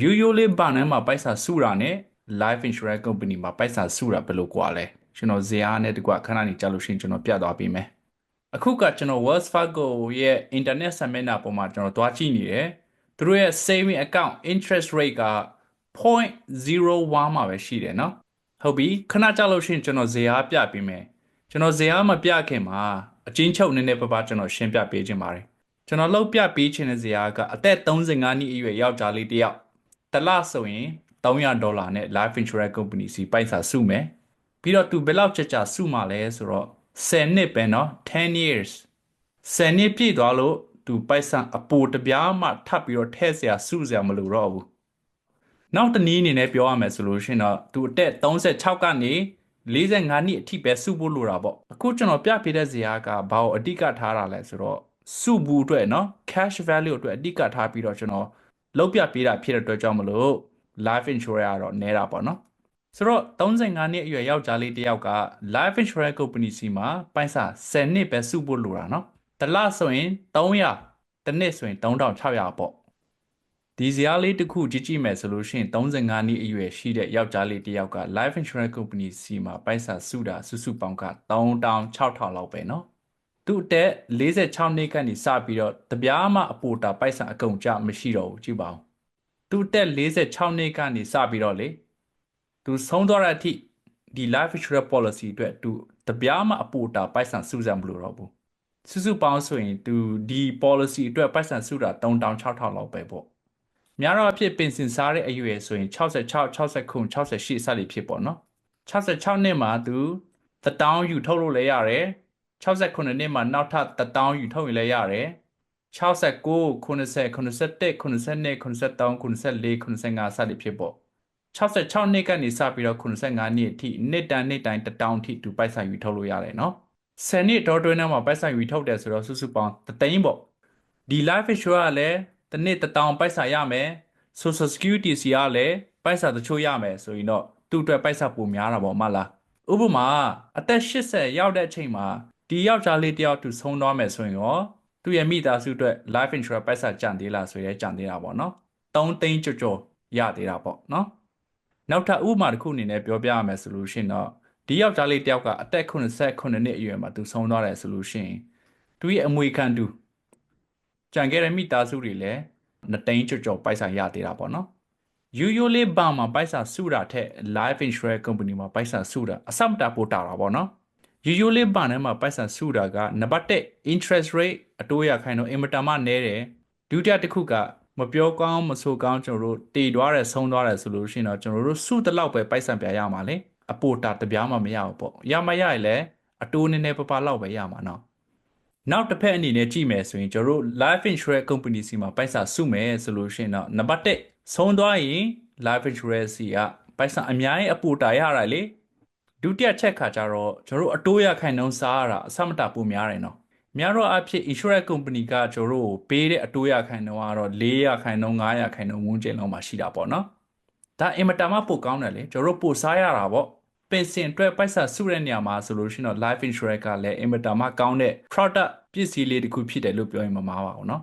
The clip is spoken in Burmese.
ရိုးရိုးလေးဘာနဲ့မှာပိုက်ဆာစုတာနဲ့ life insurance company မှာပိုက်ဆာစုတာဘယ်လိုကွာလဲကျွန်တော်ဇေအားနဲ့တကွခဏနေကြာလို့ရှိရင်ကျွန်တော်ပြသွားပေးမယ်အခုကကျွန်တော် Wells Fargo ရဲ့ internet ဆာမျက်နှာပေါ်မှာကျွန်တော်တွားကြည့်နေတယ်သူတို့ရဲ့ saving account interest rate က0.01မှာပဲရှိတယ်နော်ဟုတ်ပြီခဏကြာလို့ရှိရင်ကျွန်တော်ဇေအားပြပေးမယ်ကျွန်တော်ဇေအားမပြခင်မှာအချင်းချုပ်နည်းနည်းပါးပါးကျွန်တော်ရှင်းပြပေးခြင်းပါတယ်ကျွန်တော်လောက်ပြပေးခြင်းတဲ့ဇေအားကအသက်35နှစ်အရွယ်ယောက်ျားလေးတစ်ယောက် တစ်လဆိုရင်300ဒေါ်လာနဲ့ life insurance company စီပိုက်စာစုမယ်ပြီးတော့သူဘယ်လောက်ကြာကြာစုမှာလဲဆိုတော့10နှစ်ပဲเนาะ10 years 10နှစ်ပြည့်သွားလို့သူပိုက်ဆံအပိုတပြားမှထပ်ပြီးတော့ထည့်เสียစုเสียမလို့တော့ဘူးနောက်တနည်းအနေနဲ့ပြောရမယ်ဆိုလို့ရှိရင်တော့သူအသက်36ကနေ45နှစ်အထိပဲစုဖို့လိုတာပေါ့အခုကျွန်တော်ပြပြတဲ့ဇာတ်ကဘာကိုအဓိကထားတာလဲဆိုတော့စုဘူးအတွက်เนาะ cash value အတွက်အဓိကထားပြီးတော့ကျွန်တော် လောက်ပြပေးတာဖြစ်တဲ့အတွက်ကြောင့်မလို့ life insurance ကတော့နဲတာပေါ့နော်ဆိုတော့35နှစ်အရွယ်ယောက်ျားလေးတစ်ယောက်က life insurance company စီမှာပိုင်စာ10နှစ်ပဲစုဖို့လိုတာနော်တစ်လဆိုရင်300တစ်နှစ်ဆိုရင်3600ပေါ့ဒီဇာတ်လေးတစ်ခုကြည့်ကြည့်မယ်ဆိုလို့ရှိရင်35နှစ်အရွယ်ရှိတဲ့ယောက်ျားလေးတစ်ယောက်က life insurance company စီမှာပိုင်စာစုတာစုစုပေါင်းက3600လောက်ပဲနော် သူ့အတက်46နှစ်ကနေစပြီးတော့တပြားမှအပိုတာပိုက်ဆံအကုန်ကြမရှိတော့ဘူးကြည့်ပါဦးသူတက်46နှစ်ကနေစပြီးတော့လေသူဆုံးသွားတဲ့အထိဒီ life insurance policy အတွက်သူတပြားမှအပိုတာပိုက်ဆံစုစမ်းမလို့တော့ဘူးစုစုပေါင်းဆိုရင်သူဒီ policy အတွက်ပိုက်ဆံစုတာ3600လောက်ပဲပေါ့များတော့အဖြစ်ပင်စင်စားတဲ့အရွယ်ဆိုရင်66 69 68စသည်ဖြစ်ပေါ့နော်66နှစ်မှာသူ1000ယူထုတ်လို့လည်းရတယ် 69နှစ်မှာနောက်ထပ်1000ယူထုတ်ရင်လည်းရတယ်69 90 81 82 83 94 95စသည်ဖြစ်ပေါ့66နှစ်ကနေစပြီးတော့95နှစ်အထိနှစ်တန်နှစ်တိုင်းတတောင်းအထိသူပိုက်ဆိုင်ယူထုတ်လို့ရတယ်နော်10နှစ်တော့တွင်းထဲမှာပိုက်ဆိုင်ယူထုတ်တယ်ဆိုတော့စုစုပေါင်းတသိန်းပေါ့ဒီ life insurance ကလည်းတစ်နှစ်တတောင်းပိုက်ဆိုင်ရမယ် social security စီကလည်းပိုက်ဆံတချို့ရမယ်ဆိုရင်တော့သူ့အတွက်ပိုက်ဆံပိုများတာပေါ့မလားဥပမာအသက်80ရောက်တဲ့အချိန်မှာ ဒီယောက်ျားလေးတယောက်သူဆုံးသွားမယ်ဆိုရင်ရောသူ့ရဲ့မိသားစုအတွက် life insurance ပိုက်ဆံကြံသေးလားဆိုရဲကြံသေးတာပေါ့နော်3သိန်းကျော်ကျော်ရသေးတာပေါ့နော်နောက်ထပ်ဥပမာတစ်ခုအနေနဲ့ပြောပြရမယ်ဆိုလို့ရှိရင်တော့ဒီယောက်ျားလေးတယောက်ကအသက်89နှစ်အရွယ်မှာသူဆုံးသွားတယ်ဆိုလို့ရှိရင်သူရဲ့အမွေခံသူကြံခဲ့တဲ့မိသားစုတွေလည်းနှစ်သိန်းကျော်ကျော်ပိုက်ဆံရသေးတာပေါ့နော်ယူယူလေးဘာမှာပိုက်ဆံစုတာထက် life insurance company မှာပိုက်ဆံစုတာအစမတာပို့တာတာပေါ့နော် ယူယူလေးဘာနဲ့မှာပိုက်ဆံစုတာကနံပါတ်1 interest rate အတိုးရခိုင်တော့အင်မတန်မှနည်းတယ်ဒုတိယတစ်ခုကမပြောကောင်းမဆိုကောင်းကျွန်တော်တို့တည်သွားတယ်ဆုံးသွားတယ်ဆိုလို့ရှိရင်တော့ကျွန်တော်တို့စုတလောက်ပဲပိုက်ဆံပြရမှာလေအပိုတာတပြားမှမရဘူးပေါ့ရမရရင်လည်းအတိုးနည်းနည်းပပလောက်ပဲရမှာနော်နောက်တစ်ဖက်အနေနဲ့ကြည့်မယ်ဆိုရင်ကျွန်တော်တို့ life insurance company စီမှာပိုက်ဆံစုမယ်ဆိုလို့ရှိရင်တော့နံပါတ်1ဆုံးသွားရင် life insurance စီကပိုက်ဆံအများကြီးအပိုတာရတာလေ ဒုတိယချက်ခါကျတော့ကျွန်တော်တို့အတိုးရခိုင်နှုန်းစားရတာအဆမတပိုများတယ်နော်များတော့အဖြစ် insurance company ကကျွန်တော်တို့ပေးတဲ့အတိုးရခိုင်နှုန်းကတော့400ခိုင်နှုန်း900ခိုင်နှုန်းဝန်းကျင်လောက်မှရှိတာပေါ့နော်ဒါအင်မတန်မှပိုကောင်းတယ်လေကျွန်တော်တို့ပိုစားရတာပေါ့ပင်စင်အတွက်ပိုက်ဆံစုတဲ့နေရာမှာဆိုလို့ရှိရင်တော့ life insurance ကလည်းအင်မတန်မှကောင်းတဲ့ product ပစ္စည်းလေးတစ်ခုဖြစ်တယ်လို့ပြောရင်မမှားပါဘူးเนาะ